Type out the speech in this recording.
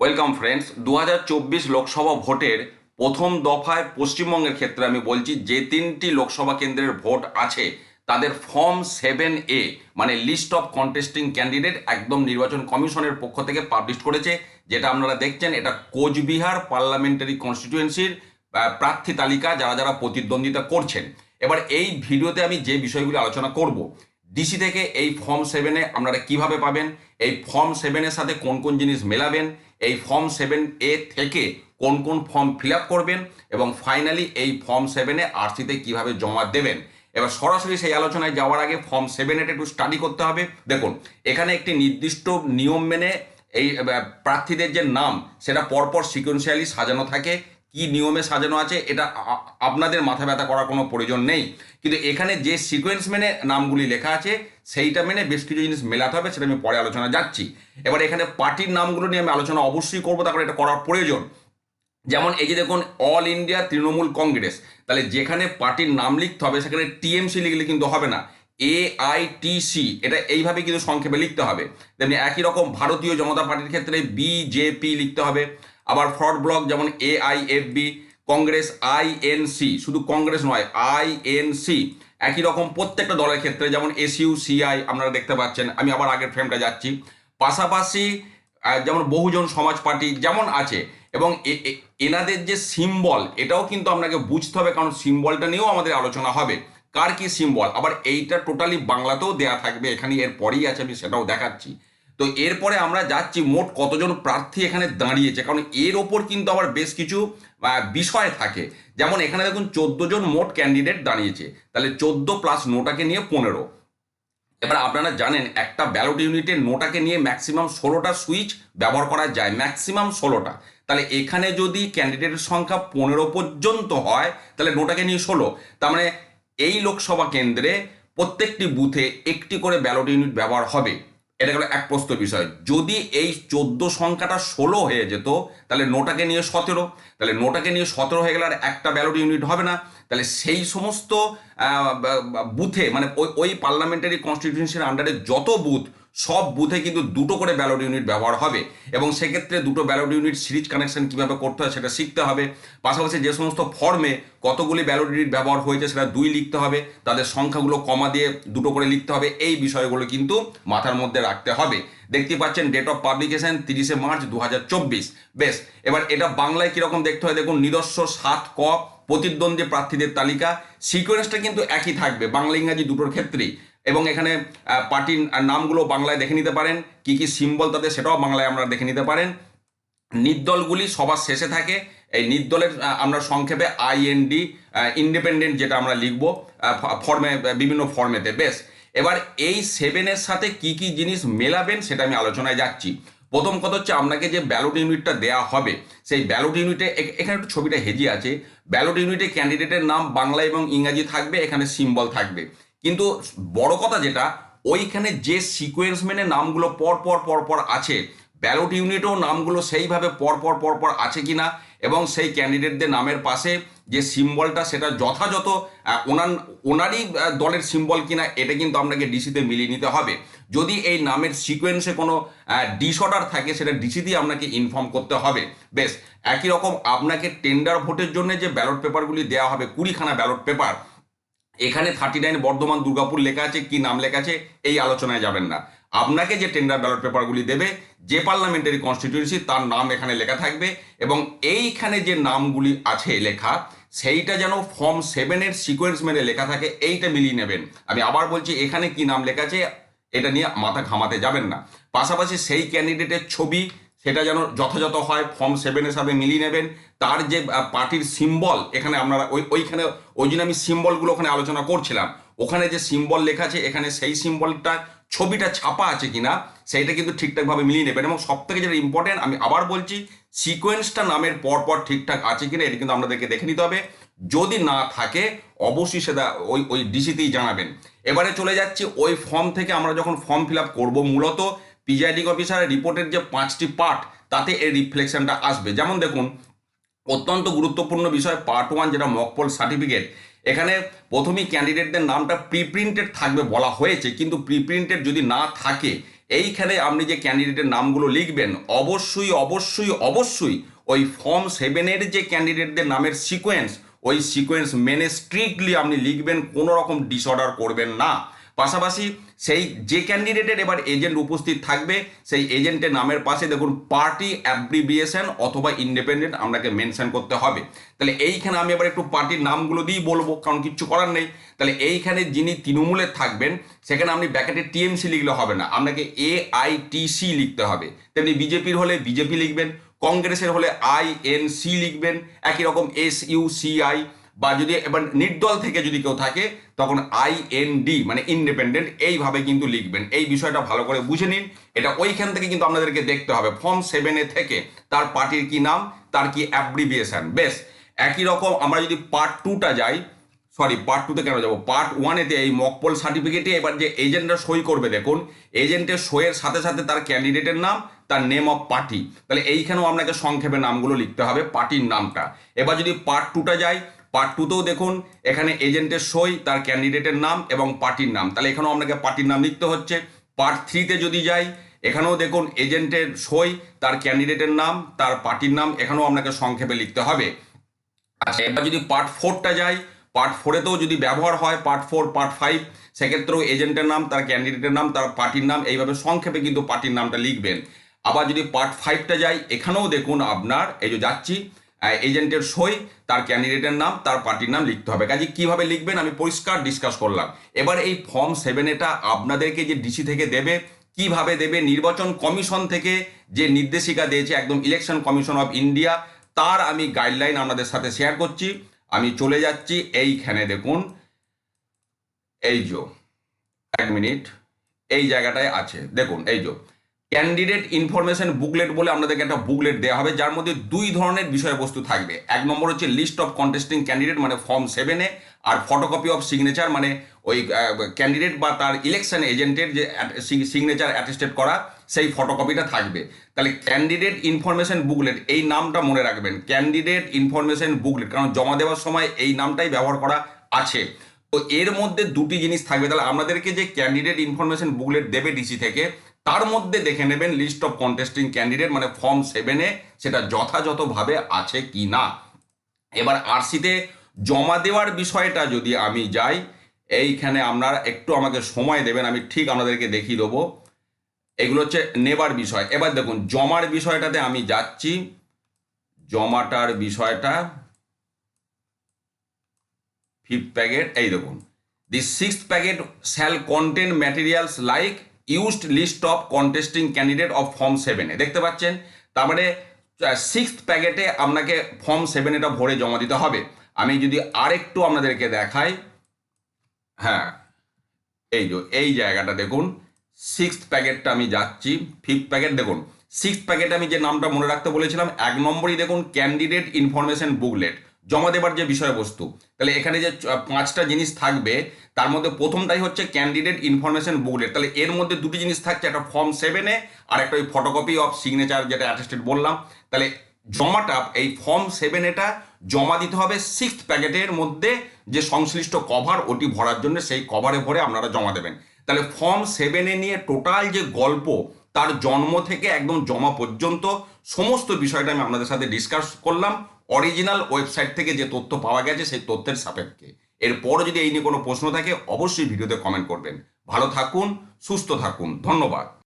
Welcome friends দু হাজার চব্বিশ লোকসভা ভোটের প্রথম দফায় পশ্চিমবঙ্গের ক্ষেত্রে আমি বলছি, যে তিনটি লোকসভা কেন্দ্রের ভোট আছে, তাদের ফর্ম সেভেন এ মানে লিস্ট অফ কন্টেস্টিং ক্যান্ডিডেট একদম নির্বাচন কমিশনের পক্ষ থেকে পাবলিশ করেছে, যেটা আপনারা দেখছেন, এটা কোচবিহার পার্লামেন্টারি কনস্টিটিউয়েন্সির প্রার্থী তালিকা যারা যারা প্রতিদ্বন্দ্বিতা করছেন। এবার এই ভিডিওতে আমি যে বিষয়গুলি আলোচনা করব ডিসি থেকে এই ফর্ম সেভেনে আপনারা কীভাবে পাবেন, এই ফর্ম সেভেনের সাথে কোন কোন জিনিস মেলাবেন এই ফর্ম সেভেন এ থেকে কোন কোন ফর্ম ফিল করবেন এবং ফাইনালি এই ফর্ম সেভেনে আরসিতে কীভাবে জমা দেবেন। এবার সরাসরি সেই আলোচনায় যাওয়ার আগে ফর্ম সেভেন এটা একটু স্টাডি করতে হবে। দেখুন, এখানে একটি নির্দিষ্ট নিয়ম মেনে এই প্রার্থীদের যে নাম, সেটা পরপর সিকোয়েন্সিয়ালি সাজানো থাকে। কি নিয়মে সাজানো আছে, এটা আপনাদের মাথা ব্যথা করার কোনো প্রয়োজন নেই। কিন্তু এখানে যে সিকোয়েন্স মেনে নামগুলি লেখা আছে, সেইটা মেনে বেশ কিছু জিনিস মেলাতে হবে, সেটা আমি পরে আলোচনা যাচ্ছি। এবার এখানে পার্টির নামগুলো নিয়ে আমি আলোচনা অবশ্যই করব, তারপরে এটা করার প্রয়োজন। যেমন এই যে দেখুন অল ইন্ডিয়া তৃণমূল কংগ্রেস তাহলে যেখানে পার্টির নাম লিখতে হবে, সেখানে টিএমসি লিখলে কিন্তু হবে না। এ আই টি সি এটা এইভাবে কিন্তু সংক্ষেপে লিখতে হবে। তেমনি একই রকম ভারতীয় জনতা পার্টির ক্ষেত্রে বিজেপি লিখতে হবে। আবার ফ্রড ব্লক যেমন A I F B Congress I N C শুধু কংগ্রেস নয় আইএনসি একই রকম প্রত্যেকটা দলের ক্ষেত্রে যেমন এসইউ সিআই আপনারা দেখতে পাচ্ছেন। আমি আবার আগের ফ্রেমটা যাচ্ছি। পাশাপাশি যেমন বহুজন সমাজ পার্টি যেমন আছে, এবং এনাদের যে সিম্বল এটাও কিন্তু আপনাকে বুঝতে হবে, কারণ সিম্বলটা নিয়েও আমাদের আলোচনা হবে। কার কি সিম্বল আবার এইটা টোটালি বাংলাতেও দেয়া থাকবে, এখানে এর পরেই আছে, আমি সেটাও দেখাচ্ছি। তো এরপরে আমরা যাচ্ছি মোট কতজন প্রার্থী এখানে দাঁড়িয়েছে? কারণ এর ওপর কিন্তু আবার বেশ কিছু বিষয় থাকে। যেমন এখানে দেখুন, চোদ্দ জন মোট ক্যান্ডিডেট দাঁড়িয়েছে। তাহলে চোদ্দ প্লাস নোটাকে নিয়ে পনেরো। এবার আপনারা জানেন, একটা ব্যালট ইউনিটে নোটাকে নিয়ে ম্যাক্সিমাম ষোলোটা সুইচ ব্যবহার করা যায় ম্যাক্সিমাম ষোলোটা। তাহলে এখানে যদি ক্যান্ডিডেটের সংখ্যা পনেরো পর্যন্ত হয়, তাহলে নোটাকে নিয়ে ষোলো। তার মানে এই লোকসভা কেন্দ্রে প্রত্যেকটি বুথে একটি করে ব্যালট ইউনিট ব্যবহার হবে। এটা গেল এক প্রস্ত বিষয়। যদি এই চোদ্দ সংখ্যাটা ষোলো হয়ে যেত, তাহলে নোটাকে নিয়ে সতেরো। তাহলে নোটাকে নিয়ে সতেরো হয়ে গেলে আর একটা ব্যালট ইউনিট হবে না। তাহলে সেই সমস্ত বুথে মানে ওই ওই পার্লামেন্টারি কনস্টিটিউশনের আন্ডারে যত বুথ সব বুথে কিন্তু দুটো করে ব্যালট ইউনিট ব্যবহার হবে এবং সেক্ষেত্রে দুটো ব্যালট ইউনিট সিরিজ কানেকশন কীভাবে করতে হয় সেটা শিখতে হবে। পাশাপাশি যে সমস্ত ফর্মে কতগুলি ব্যালট ইউনিট ব্যবহার হয়েছে সেটা দুই লিখতে হবে, তাদের সংখ্যাগুলো কমা দিয়ে দুটো করে লিখতে হবে, এই বিষয়গুলো কিন্তু মাথার মধ্যে রাখতে হবে। দেখতে পাচ্ছেন ডেট অফ পাবলিকেশন তিরিশে মার্চ দু হাজার চব্বিশ। বেশ, এবার এটা বাংলায় কীরকম দেখতে হয় দেখুন, নিজস্ব সাত ক প্রতিদ্বন্দ্বী প্রার্থীদের তালিকা। সিকোয়েন্সটা কিন্তু একই থাকবে, বাংলা ইংরাজি দুটোর ক্ষেত্রেই। এবং এখানে পার্টির নামগুলো বাংলায় দেখে নিতে পারেন। কি কি সিম্বল তাদের সেটাও বাংলায় আমরা দেখে নিতে পারেন। নির্দলগুলি সবার শেষে থাকে। এই নির্দলের আমরা সংক্ষেপে আইএনডি ইন্ডিপেন্ডেন্ট যেটা আমরা লিখব ফর্মে বিভিন্ন ফর্মেতে বেশ, এবার এই সেভেনের সাথে কি কি জিনিস মেলাবেন সেটা আমি আলোচনায় যাচ্ছি। প্রথম কথা হচ্ছে আপনাকে যে ব্যালট ইউনিটটা দেওয়া হবে, সেই ব্যালট ইউনিটে এখানে একটু ছবিটা হেজি আছে। ব্যালট ইউনিটে ক্যান্ডিডেটের নাম বাংলা এবং ইংরাজি থাকবে, এখানে সিম্বল থাকবে। কিন্তু বড় কথা যেটা, ওইখানে যে সিকোয়েন্স মেনে নামগুলো পর পর পর পর আছে ব্যালট ইউনিটেও নামগুলো সেইভাবে পরপর পরপর আছে কিনা এবং সেই ক্যান্ডিডেটদের নামের পাশে যে সিম্বলটা সেটা যথাযথ ওনার ওনারই দলের সিম্বল কিনা, এটা কিন্তু আপনাকে ডিসিতে মিলিয়ে নিতে হবে। যদি এই নামের সিকোয়েন্সে কোনো ডিসঅর্ডার থাকে, সেটা ডিসিতেই আপনাকে ইনফর্ম করতে হবে। বেশ, একই রকম আপনাকে টেন্ডার ভোটের জন্য যে ব্যালট পেপারগুলি দেওয়া হবে, কুড়িখানা ব্যালট পেপার এখানে থার্টি নাইন বর্ধমান দুর্গাপুর লেখা আছে, কি নাম লেখা আছে, এই আলোচনায় যাবেন না। আপনাকে যে টেন্ডার ব্যালট পেপারগুলি দেবে, যে পার্লামেন্টারি কনস্টিটিউয়েন্সি তার নাম এখানে লেখা থাকবে এবং এইখানে যে নামগুলি আছে লেখা, সেইটা যেন ফর্ম সেভেনের সিকোয়েন্স মেনে লেখা থাকে, এইটা মিলিয়ে নেবেন। আমি আবার বলছি, এখানে কি নাম লেখা আছে, এটা নিয়ে মাথা ঘামাতে যাবেন না। পাশাপাশি সেই ক্যান্ডিডেটের ছবি সেটা যেন যথাযথ হয় ফর্ম সেভেনের সাথে মিলিয়ে নেবেন। তার যে পার্টির সিম্বল এখানে আপনারা ওই, ওইখানে, ওই জন্য আমি সিম্বলগুলো ওখানে আলোচনা করছিলাম। ওখানে যে সিম্বল লেখা আছে, এখানে সেই সিম্বলটা ছবিটা ছাপা আছে কিনা, সেইটা কিন্তু ঠিকঠাকভাবে মিলিয়ে নেবেন। এবং সব থেকে যেটা ইম্পর্টেন্ট আমি আবার বলছি সিকোয়েন্সটা নামের পর পর ঠিকঠাক আছে কিনা, এটা কিন্তু আপনাদেরকে দেখে নিতে হবে। যদি না থাকে, অবশ্যই সেটা ওই ওই ডিসিতেই জানাবেন। এবারে চলে যাচ্ছি, ওই ফর্ম থেকে আমরা যখন ফর্ম ফিল আপ করব মূলত প্রিজাইডিং অফিসারের রিপোর্টের যে পাঁচটি পার্ট তাতে এই রিফ্লেকশনটা আসবে। যেমন দেখুন, অত্যন্ত গুরুত্বপূর্ণ বিষয় পার্ট ওয়ান যেটা মকপল সার্টিফিকেট এখানে প্রথমেই ক্যান্ডিডেটদের নামটা প্রিপ্রিন্টেড থাকবে বলা হয়েছে, কিন্তু প্রিপ্রিন্টেড যদি না থাকে, এইখানে আপনি যে ক্যান্ডিডেটের নামগুলো লিখবেন, অবশ্যই অবশ্যই অবশ্যই ওই ফর্ম সেভেনের যে ক্যান্ডিডেটদের নামের সিকোয়েন্স ওই সিকোয়েন্স মেনে স্ট্রিক্টলি আপনি লিখবেন, কোনো রকম ডিসঅর্ডার করবেন না। পাশাপাশি সেই যে ক্যান্ডিডেটের এবার এজেন্ট উপস্থিত থাকবে, সেই এজেন্টের নামের পাশে দেখুন পার্টি অ্যাব্রিভিয়েশন অথবা ইন্ডিপেন্ডেন্ট আপনাকে মেনশন করতে হবে। তাহলে এইখানে আমি এবার একটু পার্টির নামগুলো দিয়েই বলব, কারণ কিচ্ছু করার নেই। তাহলে এইখানে যিনি তৃণমূলের থাকবেন, সেখানে আপনি ব্যাকেটে টিএমসি লিখলে হবে না, আপনাকে এ আই টি লিখতে হবে। তেমনি বিজেপির হলে বিজেপি লিখবেন, কংগ্রেসের হলে আই এন সি লিখবেন, একই রকম এস ইউ সি আই বা যদি এবার নির্দল থেকে যদি কেউ থাকে, তখন আই এন ডি মানে ইন্ডিপেন্ডেন্ট এইভাবে কিন্তু লিখবেন। এই বিষয়টা ভালো করে বুঝে নিন। এটা ওইখান থেকে কিন্তু আপনাদেরকে দেখতে হবে। ফর্ম সেভেনে থেকে তার পার্টির কি নাম, তার কি অ্যাব্রিভিয়েশন বেশ। একই রকম আমরা যদি পার্ট টুটা যাই সরি পার্ট টুতে কেন যাব? পার্ট ওয়ানেতে এই মকপল সার্টিফিকেটে এবার যে এজেন্টরা সই করবে, দেখুন এজেন্টের সইয়ের সাথে সাথে তার ক্যান্ডিডেটের নাম, তার নেম অফ পার্টি তাহলে এইখানেও আপনাকে সংক্ষেপে নামগুলো লিখতে হবে পার্টির নামটা। এবার যদি পার্ট টুটা যাই পার্ট টুতেও দেখুন, এখানে এজেন্টের সই, তার ক্যান্ডিডেটের নাম এবং পার্টির নাম। তাহলে এখানেও আপনাকে পার্টির নাম লিখতে হচ্ছে। পার্ট থ্রিতে যদি যাই, এখানেও দেখুন এজেন্টের সই, তার ক্যান্ডিডেটের নাম, তার পার্টির নাম, এখানেও আপনাকে সংক্ষেপে লিখতে হবে। আচ্ছা এবার যদি পার্ট ফোরটা যাই পার্ট ফোরেতেও যদি ব্যবহার হয় পার্ট ফোর পার্ট ফাইভ সেক্ষেত্রেও এজেন্টের নাম, তার ক্যান্ডিডেটের নাম, তার পার্টির নাম, এইভাবে সংক্ষেপে কিন্তু পার্টির নামটা লিখবেন। আবার যদি পার্ট ফাইভটা যাই, এখানেও দেখুন আপনার, এই যে যাচ্ছি এজেন্টের সই, তার ক্যান্ডিডেটের নাম, তার পার্টির নাম লিখতে হবে। কাজে কীভাবে লিখবেন আমি পরিষ্কার ডিসকাস করলাম। এবার এই ফর্ম সেভেন এটা আপনাদেরকে যে ডিসি থেকে দেবে, কীভাবে দেবে, নির্বাচন কমিশন থেকে যে নির্দেশিকা দিয়েছে, একদম ইলেকশন কমিশন অফ ইন্ডিয়া তার আমি গাইডলাইন আপনাদের সাথে শেয়ার করছি। আমি চলে যাচ্ছি, এইখানে দেখুন। এই যো, এক মিনিট, এই জায়গাটায় আছে। দেখুন, এই যো ক্যান্ডিডেট ইনফরমেশন বুকলেট বলে আপনাদেরকে একটা বুকলেট দেওয়া হবে, যার মধ্যে দুই ধরনের বিষয়বস্তু থাকবে। এক নম্বর হচ্ছে লিস্ট অফ কন্টেস্টিং ক্যান্ডিডেট মানে ফর্ম সেভেনে আর ফটোকপি অফ সিগনেচার মানে ওই ক্যান্ডিডেট বা তার ইলেকশন এজেন্টের যে সিগনেচার অ্যাটেস্টেড করা, সেই ফটোকপিটা থাকবে। তাহলে ক্যান্ডিডেট ইনফরমেশন বুকলেট এই নামটা মনে রাখবেন। ক্যান্ডিডেট ইনফরমেশন বুকলেট কারণ জমা দেওয়ার সময় এই নামটাই ব্যবহার করা আছে। তো এর মধ্যে দুটি জিনিস থাকবে। তাহলে আপনাদেরকে যে ক্যান্ডিডেট ইনফরমেশন বুকলেট দেবে ডিসি থেকে তার মধ্যে দেখে নেবেন লিস্ট অফ কন্টেস্টিং ক্যান্ডিডেট মানে ফর্ম সেভেনে সেটা যথাযথভাবে আছে কি না। এবার আরসিতে জমা দেওয়ার বিষয়টা যদি আমি যাই, এইখানে আপনারা একটু আমাকে সময় দেবেন, আমি ঠিক আপনাদেরকে দেখিয়ে দেবো। এগুলো হচ্ছে নেবার বিষয়। এবার দেখুন, জমার বিষয়টাতে আমি যাচ্ছি। জমাটার বিষয়টা ফিফথ প্যাকেট এই দেখুন। The six packet shall contain materials like used list of contesting candidate of form সেভেনে দেখতে পাচ্ছেন? তার মানে সিক্সথ প্যাকেটে আপনাকে ফর্ম সেভেন এটা ভরে জমা দিতে হবে। আমি যদি আরেকটু আপনাদেরকে দেখাই হ্যাঁ এই যে, এই জায়গাটা দেখুন। সিক্সথ প্যাকেটটা আমি যাচ্ছি ফিফথ প্যাকেট দেখুন। সিক্সথ প্যাকেটে আমি যে নামটা মনে রাখতে বলেছিলাম, এক নম্বরই দেখুন ক্যান্ডিডেট ইনফরমেশন বুকলেট জমা দেবার যে বিষয়বস্তু। তাহলে এখানে যে পাঁচটা জিনিস থাকবে, তার মধ্যে প্রথমটাই হচ্ছে ক্যান্ডিডেট ইনফরমেশন বুকলেট তাহলে এর মধ্যে দুটি জিনিস থাকছে, একটা ফর্ম সেভেনে আর একটা ওই ফটোকপি অফ সিগনেচার যেটা অ্যাটেস্টেড বললাম। তাহলে জমাটা, এই ফর্ম সেভেন এটা জমা দিতে হবে সিক্সথ প্যাকেটের মধ্যে যে সংশ্লিষ্ট কভার ওটি ভরার জন্য সেই কভারে ভরে আপনারা জমা দেবেন। তাহলে ফর্ম সেভেনে নিয়ে টোটাল যে গল্প, তার জন্ম থেকে একদম জমা পর্যন্ত, সমস্ত বিষয়টা আমি আপনাদের সাথে ডিসকাস করলাম। অরিজিনাল ওয়েবসাইট থেকে যে তথ্য পাওয়া গেছে সেই তথ্যের সাপেক্ষে। এরপরও যদি এই নিয়ে কোনো প্রশ্ন থাকে, অবশ্যই ভিডিওতে কমেন্ট করবেন। ভালো থাকুন, সুস্থ থাকুন। ধন্যবাদ।